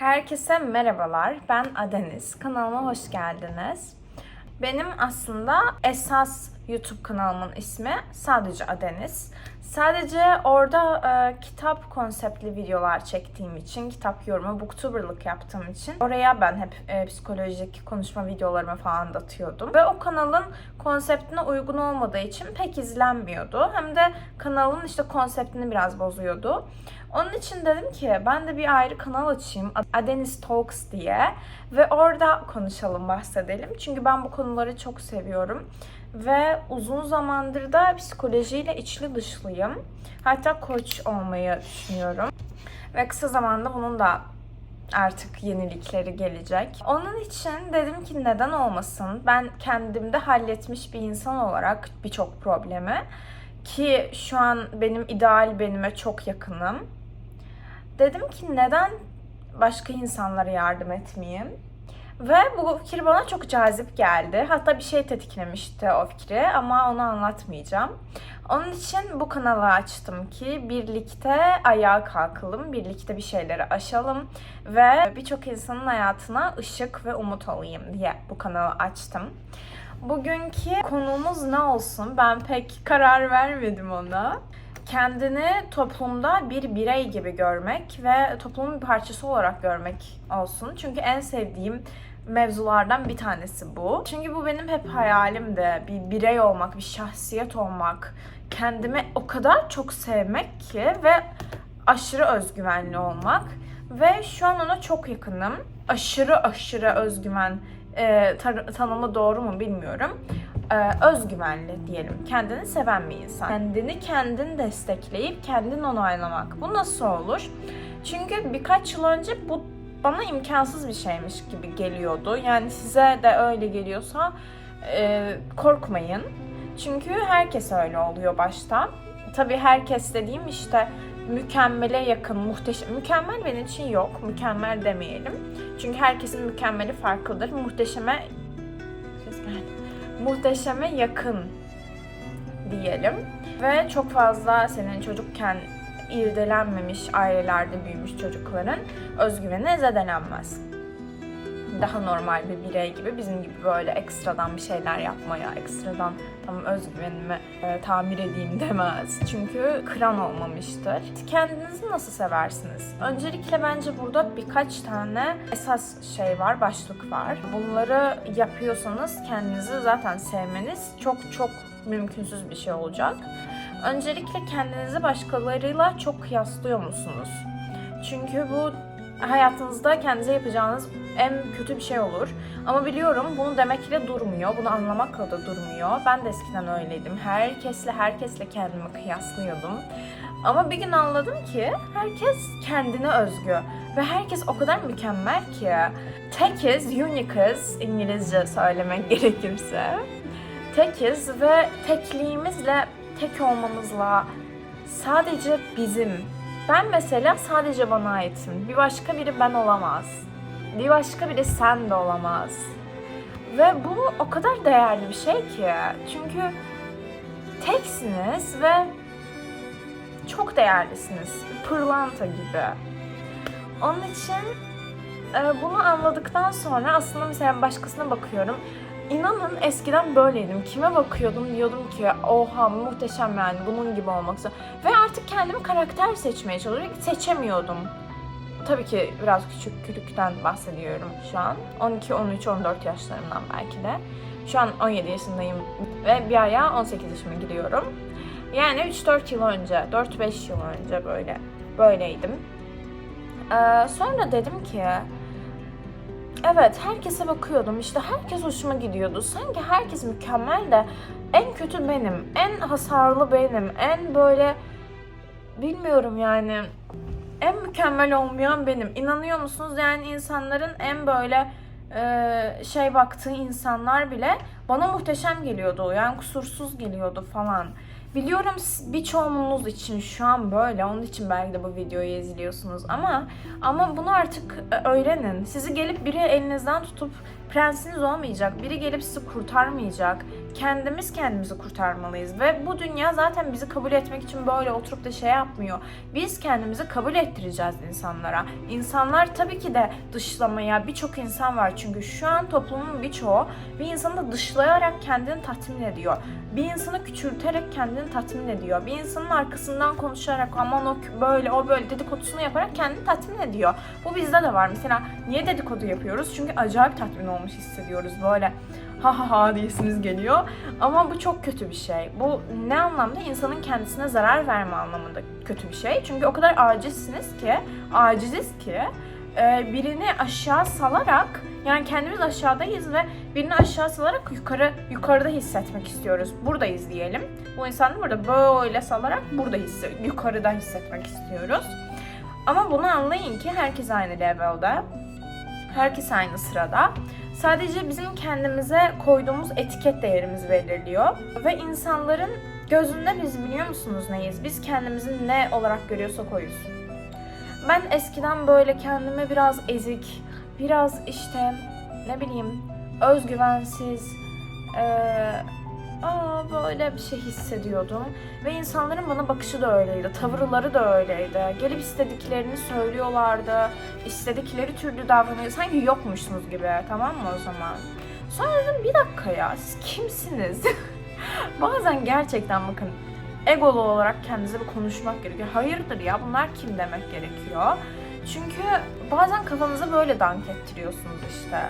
Herkese merhabalar. Ben Adeniz. Kanalıma hoş geldiniz. Benim aslında esas YouTube kanalımın ismi sadece Adeniz. Sadece orada e, kitap konseptli videolar çektiğim için, kitap yorumu, booktuberlık yaptığım için oraya ben hep e, psikolojik konuşma videolarımı falan da atıyordum. Ve o kanalın konseptine uygun olmadığı için pek izlenmiyordu. Hem de kanalın işte konseptini biraz bozuyordu. Onun için dedim ki ben de bir ayrı kanal açayım. Adeniz Talks diye. Ve orada konuşalım, bahsedelim. Çünkü ben bu konuları çok seviyorum. Ve uzun zamandır da psikolojiyle içli dışlıyım. Hatta koç olmayı düşünüyorum. Ve kısa zamanda bunun da artık yenilikleri gelecek. Onun için dedim ki neden olmasın? Ben kendimde halletmiş bir insan olarak birçok problemi ki şu an benim ideal benime çok yakınım. Dedim ki neden başka insanlara yardım etmeyeyim? Ve bu fikir bana çok cazip geldi. Hatta bir şey tetiklemişti o fikri ama onu anlatmayacağım. Onun için bu kanalı açtım ki birlikte ayağa kalkalım, birlikte bir şeyleri aşalım ve birçok insanın hayatına ışık ve umut olayım diye bu kanalı açtım. Bugünkü konumuz ne olsun? Ben pek karar vermedim ona. Kendini toplumda bir birey gibi görmek ve toplumun bir parçası olarak görmek olsun. Çünkü en sevdiğim mevzulardan bir tanesi bu. Çünkü bu benim hep hayalimdi. Bir birey olmak, bir şahsiyet olmak. Kendimi o kadar çok sevmek ki ve aşırı özgüvenli olmak. Ve şu an ona çok yakınım. Aşırı aşırı özgüven e, tar- tanımı doğru mu bilmiyorum. E, özgüvenli diyelim. Kendini seven bir insan. Kendini kendin destekleyip kendin onaylamak. Bu nasıl olur? Çünkü birkaç yıl önce bu bana imkansız bir şeymiş gibi geliyordu. Yani size de öyle geliyorsa e, korkmayın. Çünkü herkes öyle oluyor başta. Tabii herkes dediğim işte mükemmele yakın, muhteşem. Mükemmel benim için yok. Mükemmel demeyelim. Çünkü herkesin mükemmeli farklıdır. Muhteşeme. Muhteşeme yakın diyelim. Ve çok fazla senin çocukken irdelenmemiş ailelerde büyümüş çocukların özgüveni zedelenmez. Daha normal bir birey gibi bizim gibi böyle ekstradan bir şeyler yapmaya, ekstradan tamam özgüvenimi e, tamir edeyim demez. Çünkü kıran olmamıştır. Kendinizi nasıl seversiniz? Öncelikle bence burada birkaç tane esas şey var, başlık var. Bunları yapıyorsanız kendinizi zaten sevmeniz çok çok mümkünsüz bir şey olacak. Öncelikle kendinizi başkalarıyla çok kıyaslıyor musunuz? Çünkü bu hayatınızda kendinize yapacağınız en kötü bir şey olur. Ama biliyorum bunu demekle durmuyor, bunu anlamakla da durmuyor. Ben de eskiden öyleydim. Herkesle herkesle kendimi kıyaslıyordum. Ama bir gün anladım ki herkes kendine özgü ve herkes o kadar mükemmel ki. Tekiz, uniqueız İngilizce söylemek gerekirse. Tekiz ve tekliğimizle tek olmamızla sadece bizim. Ben mesela sadece bana aitim. Bir başka biri ben olamaz. Bir başka biri sen de olamaz. Ve bu o kadar değerli bir şey ki. Çünkü teksiniz ve çok değerlisiniz. Pırlanta gibi. Onun için e, bunu anladıktan sonra aslında mesela başkasına bakıyorum. İnanın eskiden böyleydim. Kime bakıyordum diyordum ki oha muhteşem yani bunun gibi olmak. Ve artık kendimi karakter seçmeye çalışıyorum. Seçemiyordum. Tabii ki biraz küçük küçükten bahsediyorum şu an. 12, 13, 14 yaşlarımdan belki de. Şu an 17 yaşındayım ve bir aya 18 yaşıma giriyorum. Yani 3-4 yıl önce, 4-5 yıl önce böyle böyleydim. Ee, sonra dedim ki Evet, herkese bakıyordum. İşte herkes hoşuma gidiyordu. Sanki herkes mükemmel de en kötü benim, en hasarlı benim, en böyle bilmiyorum yani en mükemmel olmayan benim. İnanıyor musunuz? Yani insanların en böyle e, şey baktığı insanlar bile bana muhteşem geliyordu. Yani kusursuz geliyordu falan. Biliyorum birçoğunuz için şu an böyle. Onun için belki de bu videoyu izliyorsunuz ama ama bunu artık e, öğrenin. Sizi gelip biri elinizden tutup prensiniz olmayacak. Biri gelip sizi kurtarmayacak. kendimiz kendimizi kurtarmalıyız ve bu dünya zaten bizi kabul etmek için böyle oturup da şey yapmıyor. Biz kendimizi kabul ettireceğiz insanlara. İnsanlar tabii ki de dışlamaya birçok insan var çünkü şu an toplumun birçoğu bir insanı da dışlayarak kendini tatmin ediyor. Bir insanı küçülterek kendini tatmin ediyor. Bir insanın arkasından konuşarak aman o böyle o böyle dedikodusunu yaparak kendini tatmin ediyor. Bu bizde de var. Mesela niye dedikodu yapıyoruz? Çünkü acayip tatmin olmuş hissediyoruz böyle ha ha ha diyesiniz geliyor. Ama bu çok kötü bir şey. Bu ne anlamda? İnsanın kendisine zarar verme anlamında kötü bir şey. Çünkü o kadar acizsiniz ki, aciziz ki e, birini aşağı salarak yani kendimiz aşağıdayız ve birini aşağı salarak yukarı yukarıda hissetmek istiyoruz. Buradayız diyelim. Bu insanı burada böyle salarak burada hisse, yukarıda hissetmek istiyoruz. Ama bunu anlayın ki herkes aynı levelde. Herkes aynı sırada. Sadece bizim kendimize koyduğumuz etiket değerimizi belirliyor. Ve insanların gözünde biz biliyor musunuz neyiz? Biz kendimizi ne olarak görüyorsak oyuz. Ben eskiden böyle kendimi biraz ezik, biraz işte ne bileyim özgüvensiz, eee, aa böyle bir şey hissediyordum. Ve insanların bana bakışı da öyleydi, tavırları da öyleydi. Gelip istediklerini söylüyorlardı, istedikleri türlü davranıyor. Sanki yokmuşsunuz gibi tamam mı o zaman? Sonra dedim bir dakika ya siz kimsiniz? Bazen gerçekten bakın egolu olarak kendinize bir konuşmak gerekiyor. Hayırdır ya bunlar kim demek gerekiyor. Çünkü bazen kafanıza böyle dank ettiriyorsunuz işte.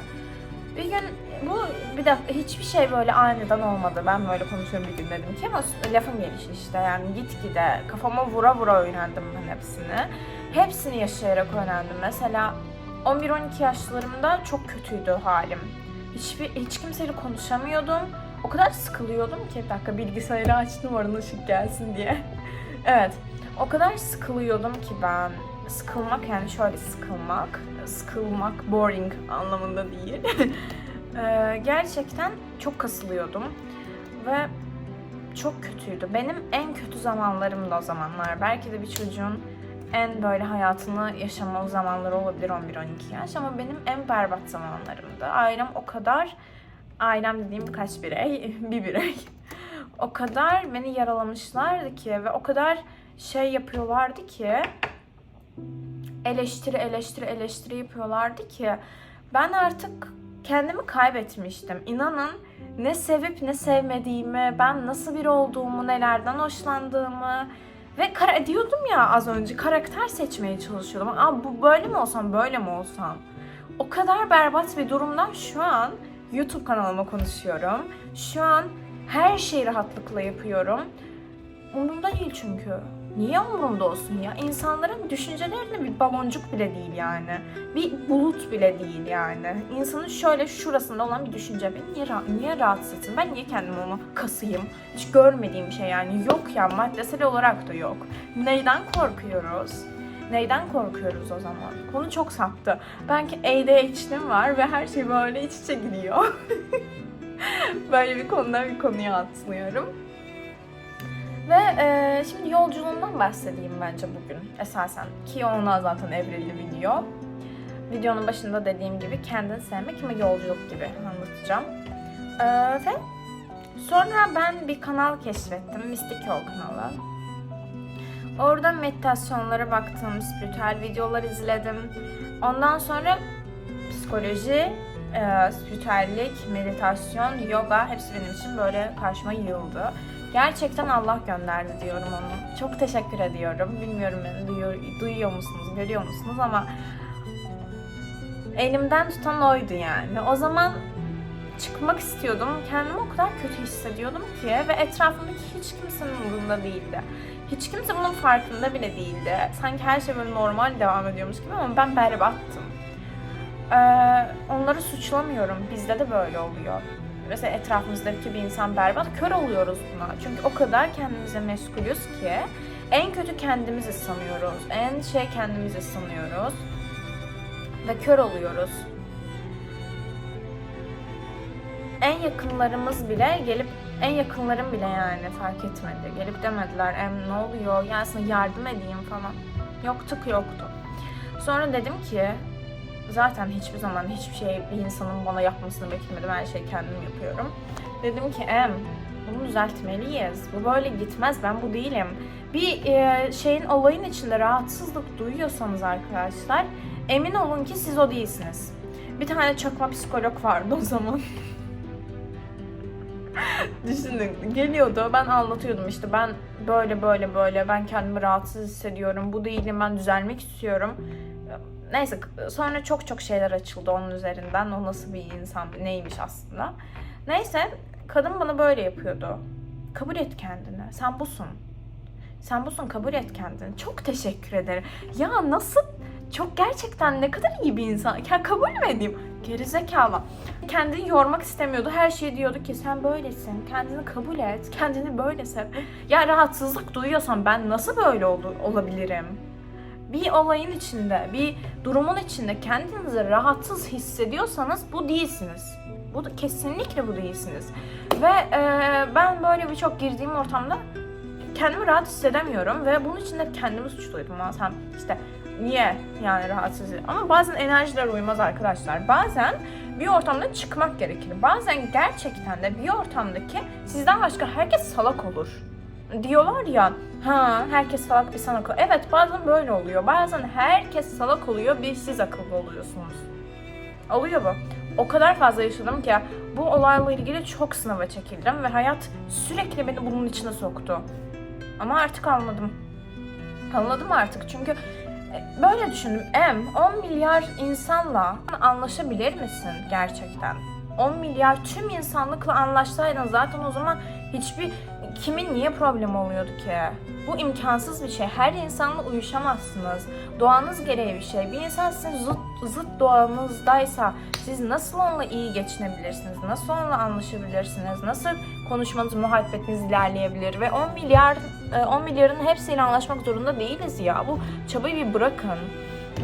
Bir gün bu bir dakika hiçbir şey böyle aniden olmadı. Ben böyle konuşuyorum bir gün dedim ki ama lafın gelişi işte yani gitgide kafama vura vura öğrendim ben hepsini. Hepsini yaşayarak öğrendim. Mesela 11-12 yaşlarımda çok kötüydü halim. Hiçbir, hiç kimseyle konuşamıyordum. O kadar sıkılıyordum ki bir dakika bilgisayarı açtım oradan ışık gelsin diye. evet. O kadar sıkılıyordum ki ben. Sıkılmak yani şöyle sıkılmak. Sıkılmak boring anlamında değil. Ee, gerçekten çok kasılıyordum. Ve çok kötüydü. Benim en kötü zamanlarım da o zamanlar. Belki de bir çocuğun en böyle hayatını yaşamalı zamanları olabilir 11-12 yaş ama benim en berbat zamanlarımdı. Ailem o kadar, ailem dediğim birkaç birey, bir birey. O kadar beni yaralamışlardı ki ve o kadar şey yapıyorlardı ki eleştiri eleştiri eleştiri yapıyorlardı ki ben artık kendimi kaybetmiştim. İnanın ne sevip ne sevmediğimi, ben nasıl biri olduğumu, nelerden hoşlandığımı ve kara diyordum ya az önce karakter seçmeye çalışıyordum. Aa bu böyle mi olsam, böyle mi olsam? O kadar berbat bir durumdan şu an YouTube kanalıma konuşuyorum. Şu an her şeyi rahatlıkla yapıyorum. Umurumda değil çünkü. Niye umurumda olsun ya? İnsanların düşüncelerinde bir baloncuk bile değil yani. Bir bulut bile değil yani. İnsanın şöyle şurasında olan bir düşünce beni niye, niye rahatsız etsin? Ben niye kendimi onu kasayım? Hiç görmediğim bir şey yani. Yok ya maddesel olarak da yok. Neyden korkuyoruz? Neyden korkuyoruz o zaman? Konu çok saptı. Belki ADHD'm var ve her şey böyle iç içe gidiyor. böyle bir konudan bir konuya atlıyorum. Ve e, şimdi yolculuğumdan bahsedeyim bence bugün esasen. Ki ona zaten evrildi video. Videonun başında dediğim gibi kendini sevmek ama yolculuk gibi anlatacağım. E, ve sonra ben bir kanal keşfettim. Mystic Yol kanalı. Orada meditasyonlara baktım, spiritüel videolar izledim. Ondan sonra psikoloji, e, spiritüellik, meditasyon, yoga hepsi benim için böyle karşıma yığıldı. Gerçekten Allah gönderdi diyorum onu. Çok teşekkür ediyorum. Bilmiyorum beni duyuyor, duyuyor musunuz, görüyor musunuz ama elimden tutan oydu yani. O zaman çıkmak istiyordum. Kendimi o kadar kötü hissediyordum ki ve etrafımdaki hiç kimsenin umurunda değildi. Hiç kimse bunun farkında bile değildi. Sanki her şey böyle normal devam ediyormuş gibi ama ben berbattım. Ee, onları suçlamıyorum. Bizde de böyle oluyor mesela etrafımızdaki bir insan berbat, kör oluyoruz buna. Çünkü o kadar kendimize meşgulüz ki en kötü kendimizi sanıyoruz. En şey kendimizi sanıyoruz. Ve kör oluyoruz. En yakınlarımız bile gelip en yakınlarım bile yani fark etmedi. Gelip demediler em ne oluyor sana yardım edeyim falan. Yoktuk yoktu. Sonra dedim ki zaten hiçbir zaman hiçbir şey bir insanın bana yapmasını beklemedim. Her şeyi kendim yapıyorum. Dedim ki em bunu düzeltmeliyiz. Bu böyle gitmez. Ben bu değilim. Bir e, şeyin olayın içinde rahatsızlık duyuyorsanız arkadaşlar emin olun ki siz o değilsiniz. Bir tane çakma psikolog vardı o zaman. Düşünün geliyordu ben anlatıyordum işte ben böyle böyle böyle ben kendimi rahatsız hissediyorum bu değilim ben düzelmek istiyorum. Neyse sonra çok çok şeyler açıldı onun üzerinden o nasıl bir insan neymiş aslında. Neyse kadın bana böyle yapıyordu. Kabul et kendini sen busun. Sen busun kabul et kendini. Çok teşekkür ederim. Ya nasıl çok gerçekten ne kadar iyi bir insan. Ya kabul mü edeyim? Gerizekalı. Kendini yormak istemiyordu. Her şeyi diyordu ki sen böylesin. Kendini kabul et. Kendini böyle sev. Ya rahatsızlık duyuyorsan ben nasıl böyle ol- olabilirim? Bir olayın içinde, bir durumun içinde kendinizi rahatsız hissediyorsanız bu değilsiniz. Bu kesinlikle bu değilsiniz. Ve e, ben böyle birçok girdiğim ortamda kendimi rahat hissedemiyorum ve bunun için de kendimi suçluydum. Ama sen işte niye yani rahatsız ama bazen enerjiler uymaz arkadaşlar. Bazen bir ortamda çıkmak gerekir. Bazen gerçekten de bir ortamdaki sizden başka herkes salak olur. Diyorlar ya ha herkes salak bir sen akıllı. Evet bazen böyle oluyor. Bazen herkes salak oluyor bir siz akıllı oluyorsunuz. Oluyor bu. O kadar fazla yaşadım ki bu olayla ilgili çok sınava çekildim ve hayat sürekli beni bunun içine soktu. Ama artık anladım. Anladım artık çünkü e, böyle düşündüm. Em 10 milyar insanla anlaşabilir misin gerçekten? 10 milyar tüm insanlıkla anlaşsaydın zaten o zaman hiçbir kimin niye problem oluyordu ki? Bu imkansız bir şey. Her insanla uyuşamazsınız. Doğanız gereği bir şey. Bir insan sizin zıt, zıt doğanızdaysa siz nasıl onunla iyi geçinebilirsiniz? Nasıl onunla anlaşabilirsiniz? Nasıl konuşmanız, muhabbetiniz ilerleyebilir? Ve 10 milyar e, 10 milyarın hepsiyle anlaşmak zorunda değiliz ya. Bu çabayı bir bırakın.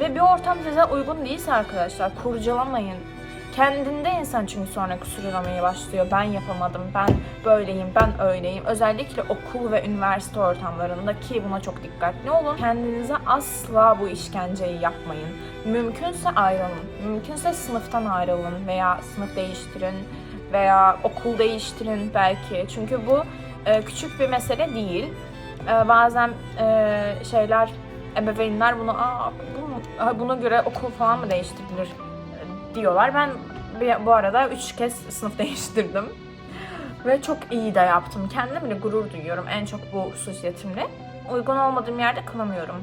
Ve bir ortam size uygun değilse arkadaşlar kurcalamayın. Kendinde insan çünkü sonra kusurlamaya başlıyor. Ben yapamadım, ben böyleyim, ben öyleyim. Özellikle okul ve üniversite ortamlarında ki buna çok dikkatli olun. Kendinize asla bu işkenceyi yapmayın. Mümkünse ayrılın. Mümkünse sınıftan ayrılın veya sınıf değiştirin veya okul değiştirin belki. Çünkü bu e, küçük bir mesele değil. E, bazen e, şeyler ebeveynler bunu Aa, bunu, buna göre okul falan mı değiştirilir diyorlar. Ben bu arada üç kez sınıf değiştirdim. Ve çok iyi de yaptım. Kendime bile gurur duyuyorum en çok bu hususiyetimle. Uygun olmadığım yerde kalamıyorum.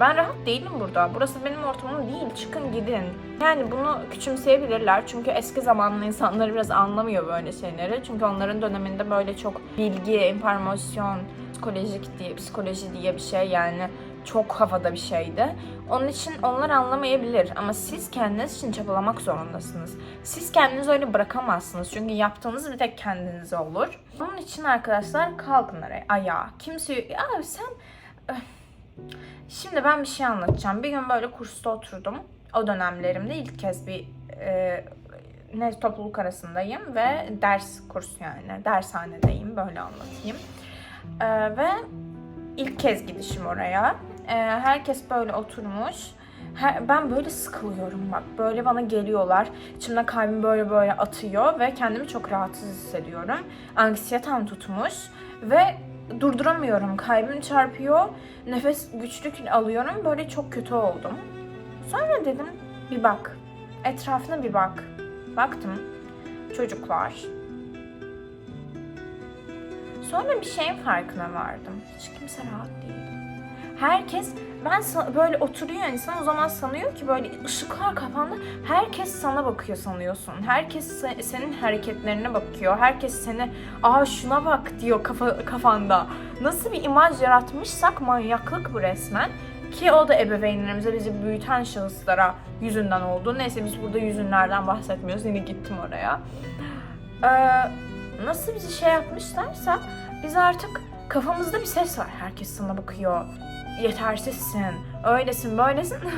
Ben rahat değilim burada. Burası benim ortamım değil. Çıkın gidin. Yani bunu küçümseyebilirler. Çünkü eski zamanlı insanları biraz anlamıyor böyle şeyleri. Çünkü onların döneminde böyle çok bilgi, informasyon, psikolojik diye, psikoloji diye bir şey yani çok havada bir şeydi. Onun için onlar anlamayabilir ama siz kendiniz için çabalamak zorundasınız. Siz kendinizi öyle bırakamazsınız çünkü yaptığınız bir tek kendinize olur. Bunun için arkadaşlar kalkın araya, ayağa. Kimse, ya sen... Şimdi ben bir şey anlatacağım. Bir gün böyle kursta oturdum. O dönemlerimde ilk kez bir e, ne topluluk arasındayım ve ders kursu yani dershanedeyim böyle anlatayım. E, ve ilk kez gidişim oraya. E, herkes böyle oturmuş. Her- ben böyle sıkılıyorum bak. Böyle bana geliyorlar. İçimde kalbim böyle böyle atıyor ve kendimi çok rahatsız hissediyorum. Anksiyetem tutmuş ve durduramıyorum. Kalbim çarpıyor. Nefes güçlük alıyorum. Böyle çok kötü oldum. Sonra dedim bir bak. Etrafına bir bak. Baktım. Çocuklar. Sonra bir şeyin farkına vardım. Hiç kimse rahat değil. Herkes ben böyle oturuyor insan o zaman sanıyor ki böyle ışıklar kafanda herkes sana bakıyor sanıyorsun. Herkes se- senin hareketlerine bakıyor. Herkes seni aa şuna bak diyor kafa kafanda. Nasıl bir imaj yaratmışsak manyaklık bu resmen. Ki o da ebeveynlerimize bizi büyüten şahıslara yüzünden oldu. Neyse biz burada yüzünlerden bahsetmiyoruz. Yine gittim oraya. Ee, nasıl bir şey yapmışlarsa biz artık kafamızda bir ses var. Herkes sana bakıyor. Yetersizsin, öylesin, böylesin.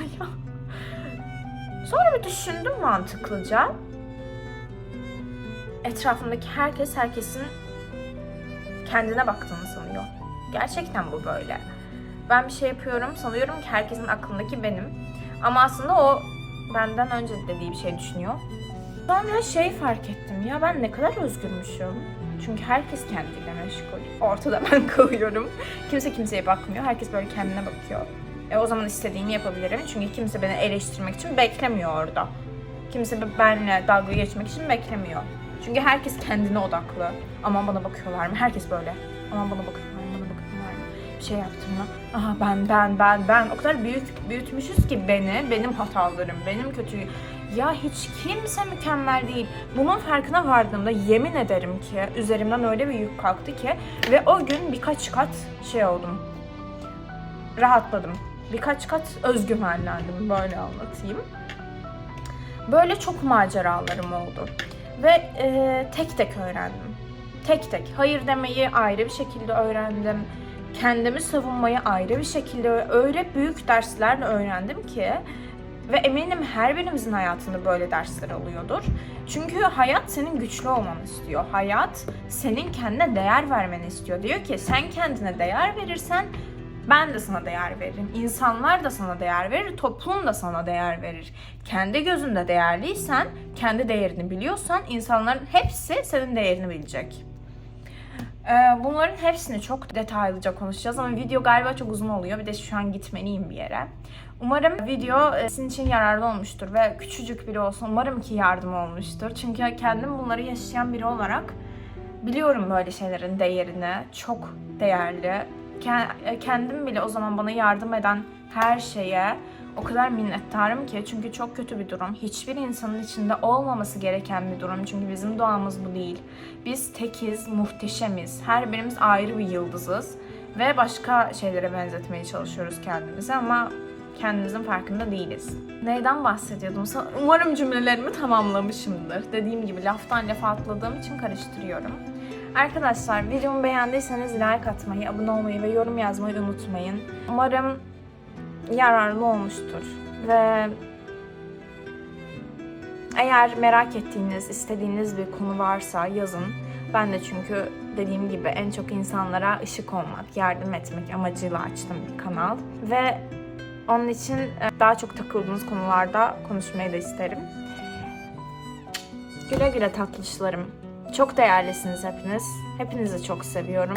Sonra bir düşündüm mantıklıca. Etrafımdaki herkes herkesin kendine baktığını sanıyor. Gerçekten bu böyle. Ben bir şey yapıyorum sanıyorum ki herkesin aklındaki benim. Ama aslında o benden önce dediği bir şey düşünüyor. Sonra şey fark ettim ya ben ne kadar özgürmüşüm. Çünkü herkes kendiyle meşgul. Ortada ben kalıyorum. Kimse kimseye bakmıyor. Herkes böyle kendine bakıyor. E o zaman istediğimi yapabilirim. Çünkü kimse beni eleştirmek için beklemiyor orada. Kimse benimle dalga geçmek için beklemiyor. Çünkü herkes kendine odaklı. Aman bana bakıyorlar mı? Herkes böyle. Aman bana bakıyorlar mı? Bana bakıyorlar mı? Bir şey yaptım mı? Aha ben ben ben ben. O kadar büyük büyütmüşüz ki beni, benim hatalarım, benim kötü ya hiç kimse mükemmel değil. Bunun farkına vardığımda yemin ederim ki üzerimden öyle bir yük kalktı ki ve o gün birkaç kat şey oldum. Rahatladım. Birkaç kat özgüvenlendim böyle anlatayım. Böyle çok maceralarım oldu. Ve e, tek tek öğrendim. Tek tek. Hayır demeyi ayrı bir şekilde öğrendim. Kendimi savunmayı ayrı bir şekilde öyle büyük derslerle öğrendim ki ve eminim her birimizin hayatında böyle dersler oluyordur. Çünkü hayat senin güçlü olmanı istiyor. Hayat senin kendine değer vermeni istiyor. Diyor ki sen kendine değer verirsen ben de sana değer veririm. İnsanlar da sana değer verir, toplum da sana değer verir. Kendi gözünde değerliysen, kendi değerini biliyorsan insanların hepsi senin değerini bilecek. Ee, Bunların hepsini çok detaylıca konuşacağız ama video galiba çok uzun oluyor. Bir de şu an gitmeliyim bir yere. Umarım video e, sizin için yararlı olmuştur ve küçücük biri olsun umarım ki yardım olmuştur. Çünkü kendim bunları yaşayan biri olarak biliyorum böyle şeylerin değerini. Çok değerli. Ke- Kendim bile o zaman bana yardım eden her şeye o kadar minnettarım ki çünkü çok kötü bir durum. Hiçbir insanın içinde olmaması gereken bir durum. Çünkü bizim doğamız bu değil. Biz tekiz, muhteşemiz. Her birimiz ayrı bir yıldızız. Ve başka şeylere benzetmeye çalışıyoruz kendimizi ama kendimizin farkında değiliz. Neyden bahsediyordum? Umarım cümlelerimi tamamlamışımdır. Dediğim gibi laftan lafa atladığım için karıştırıyorum. Arkadaşlar videomu beğendiyseniz like atmayı, abone olmayı ve yorum yazmayı unutmayın. Umarım yararlı olmuştur. Ve eğer merak ettiğiniz, istediğiniz bir konu varsa yazın. Ben de çünkü dediğim gibi en çok insanlara ışık olmak, yardım etmek amacıyla açtım bir kanal. Ve onun için e, daha çok takıldığınız konularda konuşmayı da isterim. Güle güle tatlışlarım. Çok değerlisiniz hepiniz. Hepinizi çok seviyorum.